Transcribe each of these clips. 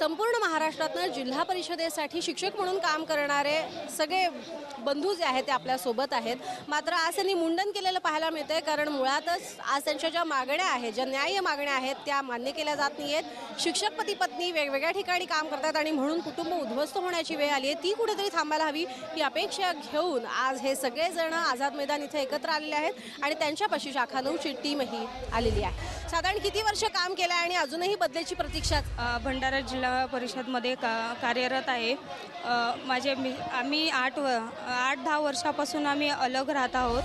संपूर्ण महाराष्ट्रातनं जिल्हा परिषदेसाठी शिक्षक म्हणून काम करणारे सगळे बंधू जे आहेत ते आपल्यासोबत आहेत. मात्र आज त्यांनी मुंडन केलेलं पाहायला मिळतं आहे कारण मुळातच आज त्यांच्या ज्या मागण्या आहेत ज्या न्याय्य मागण्या आहेत त्या मान्य केल्या जात नाही आहेत शिक्षक पती पत्नी वेगवेगळ्या ठिकाणी काम करतात आणि म्हणून कुटुंब उद्ध्वस्त होण्याची वेळ आली आहे. ती कुठेतरी थांबायला हवी ही अपेक्षा घेऊन आज हे सगळेजण आझाद मैदान इथे एकत्र आलेले आहेत आणि त्यांच्यापाशी शाखा नऊची टीमही आलेली आहे. साधारण किती वर्ष काम केलं आहे आणि अजूनही बदलेची प्रतीक्षा भंडारा जिल्हा परिषदमध्ये का कार्यरत आहे. माझे मी आम्ही आठ व आठ दहा वर्षापासून आम्ही अलग राहत आहोत.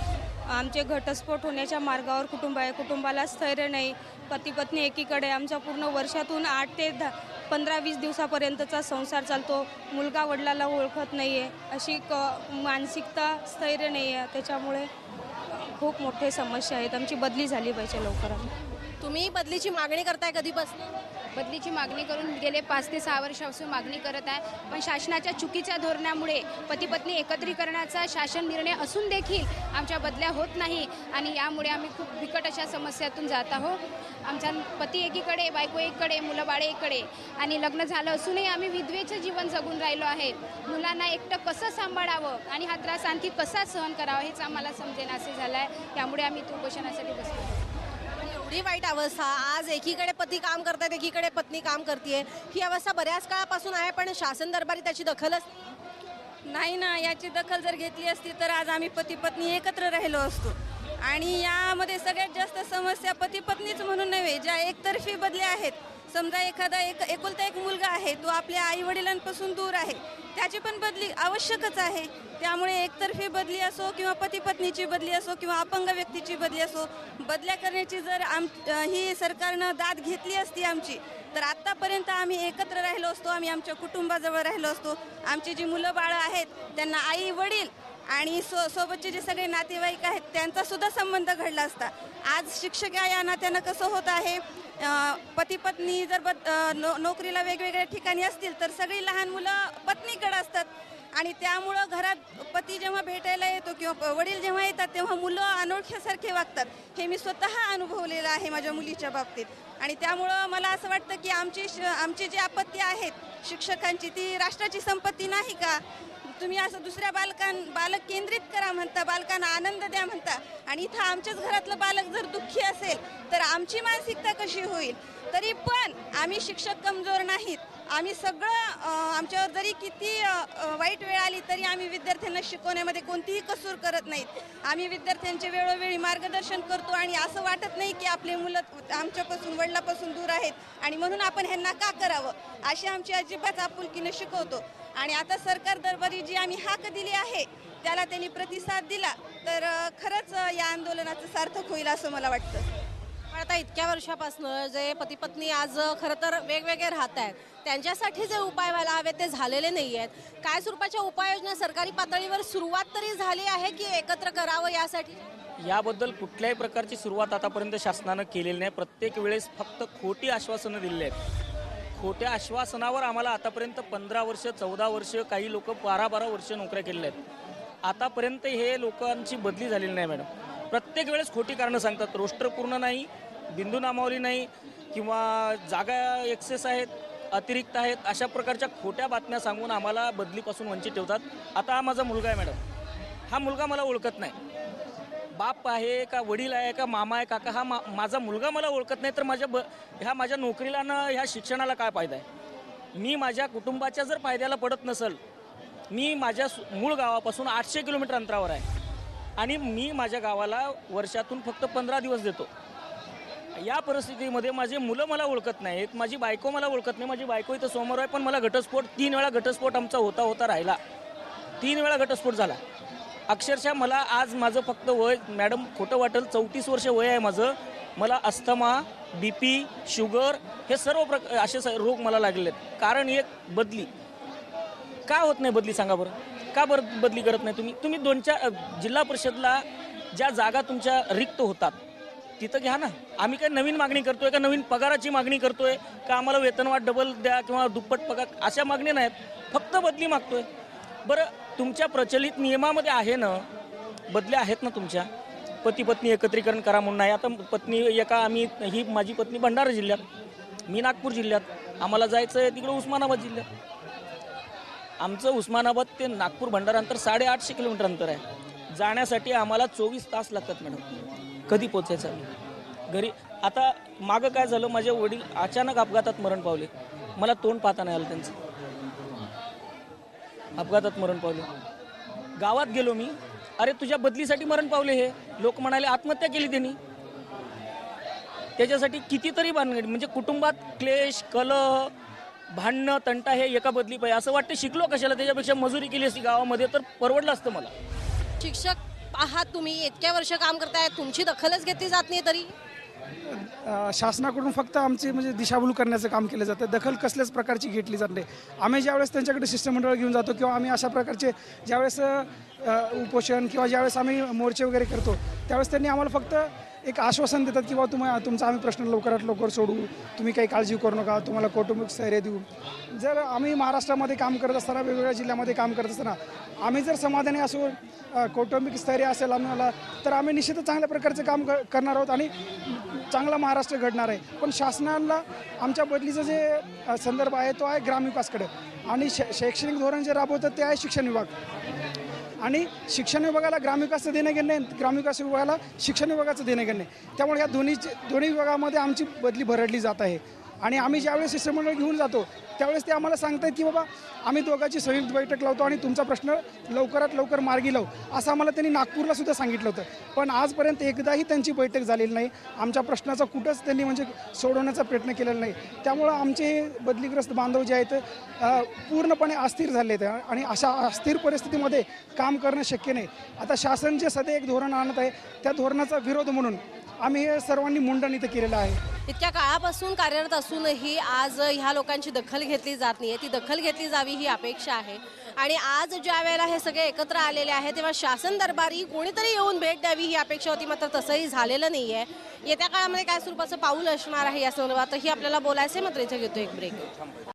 आमचे घटस्फोट होण्याच्या मार्गावर कुटुंब आहे. कुटुंबाला स्थैर्य नाही. पती पत्नी एकीकडे. आमच्या पूर्ण वर्षातून आठ ते दहा पंधरा वीस दिवसापर्यंतचा संसार चालतो. मुलगा वडिलाला ओळखत नाही आहे अशी क मानसिकता स्थैर्य नाही आहे त्याच्यामुळे खूप मोठे समस्या आहेत. आमची बदली झाली पाहिजे लवकरात. तुम्ही बदलीची मागणी करताय कधीपासून? बदलीची मागणी करून गेले पाच ते सहा वर्षापासून मागणी करत आहे. पण शासनाच्या चुकीच्या धोरणामुळे पती पत्नी एकत्रीकरणाचा शासन निर्णय असून देखील आमच्या बदल्या होत नाही आणि यामुळे आम्ही खूप बिकट अशा समस्यातून जात आहोत. आमच्या पती एकीकडे बायको एकीकडे मुलं बाळे एकीकडे आणि लग्न झालं असूनही आम्ही विधवेचं जीवन जगून राहिलो आहे. मुलांना एकटं कसं सांभाळावं आणि हा त्रास आणखी कसा सहन करावा हेच आम्हाला समजेनासे झालं आहे त्यामुळे आम्ही तो उपोषणासाठी बसलो. एवढी वाईट अवस्था. आज एकीकडे पती काम करतात एकीकडे पत्नी काम करते ही अवस्था बऱ्याच काळापासून आहे पण शासन दरबारी त्याची दखलच नाही ना याची दखल जर घेतली असती तर आज आम्ही पती पत्नी एकत्र राहिलो असतो. आणि यामध्ये सगळ्यात जास्त समस्या पती पत्नीच म्हणून नव्हे ज्या एकतर्फी बदल्या आहेत. समजा एखादा एक एकुलता एक मुलगा आहे तो आपल्या आई वडिलांपासून दूर आहे त्याची पण बदली आवश्यकच आहे. त्यामुळे एकतर्फी बदली असो किंवा पती पत्नीची बदली असो किंवा अपंग व्यक्तीची बदली असो बदल्या करण्याची जर आम ही सरकारनं दाद घेतली असती आमची तर आत्तापर्यंत आम्ही एकत्र राहिलो असतो आम्ही आमच्या कुटुंबाजवळ राहिलो असतो. आमची जी मुलं बाळं आहेत त्यांना आई वडील आणि सो सोबतचे जे सगळे नातेवाईक आहेत त्यांचा सुद्धा संबंध घडला असता. आज शिक्षक या नात्यानं कसं होत आहे पती पत्नी जर बद नो नोकरीला वेगवेगळ्या ठिकाणी असतील तर सगळी लहान मुलं पत्नीकडे असतात. आणि त्यामुळं घरात पती जेव्हा भेटायला येतो किंवा वडील जेव्हा येतात तेव्हा मुलं अनोळख्यासारखे वागतात. हे मी स्वतः अनुभवलेलं आहे माझ्या मुलीच्या बाबतीत. आणि त्यामुळं मला असं वाटतं की आमची श- आमची जी आपत्ती आहेत शिक्षकांची ती राष्ट्राची संपत्ती नाही का? तुम्ही असं दुसऱ्या बालकां बालक केंद्रित करा म्हणता बालकांना आनंद द्या म्हणता. आणि इथं आमच्याच घरातलं बालक जर दुःखी असेल तर आमची मानसिकता कशी होईल? तरी पण आम्ही शिक्षक कमजोर नाहीत. आम्ही सगळं आमच्यावर जरी किती वाईट वेळ आली तरी आम्ही विद्यार्थ्यांना शिकवण्यामध्ये कोणतीही कसूर करत नाहीत. आम्ही विद्यार्थ्यांचे वेळोवेळी मार्गदर्शन करतो आणि असं वाटत नाही की आपले मुलं आमच्यापासून वडिलापासून दूर आहेत आणि म्हणून आपण ह्यांना का करावं? अशी आमची अजिबात आपुलकीनं शिकवतो. आणि आता सरकार दरबारी जी आम्ही हाक दिली आहे त्याला त्यांनी प्रतिसाद दिला तर खरंच या आंदोलनाचं सार्थक होईल असं मला वाटतं. पण आता इतक्या वर्षापासून जे पती पत्नी आज खरं तर वेगवेगळे राहत आहेत त्यांच्यासाठी जे उपाय व्हायला हवे ते झालेले नाही आहेत. काय स्वरूपाच्या उपाययोजना सरकारी पातळीवर सुरुवात तरी झाली आहे की एकत्र करावं यासाठी? याबद्दल कुठल्याही प्रकारची सुरुवात आतापर्यंत शासनानं केलेली नाही. प्रत्येक वेळेस फक्त खोटी आश्वासनं दिलेली आहेत. खोट्या आश्वासनावर आम्हाला आतापर्यंत पंधरा वर्ष चौदा वर्ष काही लोक बारा बारा वर्ष नोकऱ्या केलेल्या आहेत. आतापर्यंत हे लोकांची बदली झालेली नाही मॅडम. प्रत्येक वेळेस खोटी कारणं सांगतात. रोस्टर पूर्ण नाही बिंदू नामावली नाही किंवा जागा एक्सेस आहेत अतिरिक्त आहेत अशा प्रकारच्या खोट्या बातम्या सांगून आम्हाला बदलीपासून वंचित ठेवतात. आता हा माझा मुलगा आहे मॅडम. हा मुलगा मला ओळखत नाही. बाप आहे का वडील आहे का मामा आहे काका हा मा माझा मुलगा मला ओळखत नाही तर माझ्या ब ह्या माझ्या नोकरीला न ह्या शिक्षणाला काय फायदा आहे? मी माझ्या कुटुंबाच्या जर फायद्याला पडत नसल मी माझ्या मूळ गावापासून आठशे किलोमीटर अंतरावर आहे आणि मी माझ्या गावाला वर्षातून फक्त पंधरा दिवस देतो. या परिस्थितीमध्ये माझे मुलं मला ओळखत नाहीत माझी बायको मला ओळखत नाही माझी बायको इथं समोर आहे पण मला घटस्फोट तीन वेळा घटस्फोट आमचा होता होता राहिला. तीन वेळा घटस्फोट झाला. अक्षरशः मला आज माझं फक्त वय मॅडम खोटं वाटेल चौतीस वर्ष वय आहे माझं. मला अस्थमा बी पी शुगर हे सर्व प्रक असे स- रोग मला लागले आहेत कारण एक बदली. का होत नाही बदली सांगा बरं? का बरं बदली करत नाही तुम्ही? तुम्ही दोन चार जिल्हा परिषदला ज्या जागा तुमच्या रिक्त होतात तिथं घ्या ना. आम्ही काय नवीन मागणी करतोय का? नवीन पगाराची मागणी करतोय का? आम्हाला वेतनवाढ डबल द्या किंवा दुप्पट पगार अशा मागण्या नाहीत. फक्त बदली मागतोय. बरं तुमच्या प्रचलित नियमामध्ये आहे ना बदल्या आहेत ना तुमच्या? पती पत्नी एकत्रीकरण करा म्हणून आहे आता पत्नी एका आम्ही ही माझी पत्नी भंडारा जिल्ह्यात मी नागपूर जिल्ह्यात. आम्हाला जायचं आहे तिकडं उस्मानाबाद जिल्ह्यात. आमचं उस्मानाबाद ते नागपूर भंडारा अंतर साडेआठशे किलोमीटर अंतर आहे. जाण्यासाठी आम्हाला चोवीस तास लागतात मॅडम. कधी पोचायचं आम्ही? घरी आता मागं काय झालं माझे वडील अचानक अपघातात मरण पावले. मला तोंड पाहता नाही आलं त्यांचं. अपघातात मरण पावले. गावात गेलो मी. अरे तुझ्या बदलीसाठी मरण पावले हे. लोक म्हणाले आत्महत्या केली त्यांनी. त्याच्यासाठी कितीतरी भानगडी म्हणजे कुटुंबात क्लेश कलह भांडणं तंटा हे एका बदली पाहिजे. असं वाटतं शिकलो कशाला? त्याच्यापेक्षा मजुरी केली असती गावामध्ये तर परवडलं असतं मला. शिक्षक आहात तुम्ही इतक्या वर्ष काम करताय तुमची दखलच घेतली जात नाही तरी. शासनाकडून फक्त आमची म्हणजे दिशाभूल करण्याचं काम केलं जातं. दखल कसल्याच प्रकारची घेतली जात नाही. आम्ही ज्यावेळेस त्यांच्याकडे शिष्टमंडळ घेऊन जातो किंवा आम्ही अशा प्रकारचे ज्यावेळेस उपोषण किंवा ज्यावेळेस आम्ही मोर्चे वगैरे करतो त्यावेळेस त्यांनी आम्हाला फक्त एक आश्वासन देतात की बा तुम्हाला तुमचा आम्ही प्रश्न लवकरात लवकर सोडू. तुम्ही काही काळजी करू नका. तुम्हाला कौटुंबिक स्थैर्य देऊ. जर आम्ही महाराष्ट्रामध्ये काम करत असताना वेगवेगळ्या जिल्ह्यामध्ये काम करत असताना आम्ही जर समाधानी असू कौटुंबिक स्थैर्य असेल आम्हाला तर आम्ही निश्चितच चांगल्या प्रकारचं काम क- करणार आहोत आणि चांगला महाराष्ट्र घडणार आहे. पण शासनाला आमच्या बदलीचा जे संदर्भ आहे तो आहे ग्रामविकासकडे आणि शै शैक्षणिक धोरण जे राबवतं ते आहे शिक्षण विभाग. आणि शिक्षण विभागाला ग्रामविकासचं देणं घेणं नाही ग्रामविकास विभागाला शिक्षण विभागाचं देणं घेणं आहे त्यामुळे ह्या दोन्ही दोन्ही विभागामध्ये आमची बदली भरडली जात आहे. आणि आम्ही ज्यावेळेस शिष्टमंडळ घेऊन जातो त्यावेळेस ते आम्हाला सांगतात की बाबा आम्ही दोघांची संयुक्त बैठक लावतो आणि तुमचा प्रश्न लवकरात लवकर मार्गी लावू. असं आम्हाला त्यांनी नागपूरला सुद्धा सांगितलं होतं. पण आजपर्यंत एकदाही त्यांची बैठक झालेली नाही. आमच्या प्रश्नाचा कुठंच त्यांनी म्हणजे सोडवण्याचा प्रयत्न केलेला नाही. त्यामुळं आमचे हे बदलीग्रस्त बांधव जे आहेत पूर्णपणे अस्थिर झाले आहेत आणि अशा अस्थिर परिस्थितीमध्ये काम करणं शक्य नाही. आता शासन जे सध्या एक धोरण आणत आहे त्या धोरणाचा विरोध म्हणून आम्ही हे सर्वांनी मुंडन इथं केलेलं आहे. इतक्या काळापासून कार्यरत असूनही आज ह्या लोकांची दखल घेतली जात नाही. ती दखल घेतली जावी ही अपेक्षा आहे. आणि आज ज्या वेळेला हे सगळे एकत्र आलेले आहे तेव्हा शासन दरबारी कोणीतरी येऊन भेट द्यावी ही अपेक्षा होती मात्र तसंही झालेलं नाही आहे येत्या काळामध्ये काय स्वरूपाचं पाऊल असणार आहे या संदर्भातही आपल्याला बोलायचं आहे मात्र इथे घेतो एक ब्रेक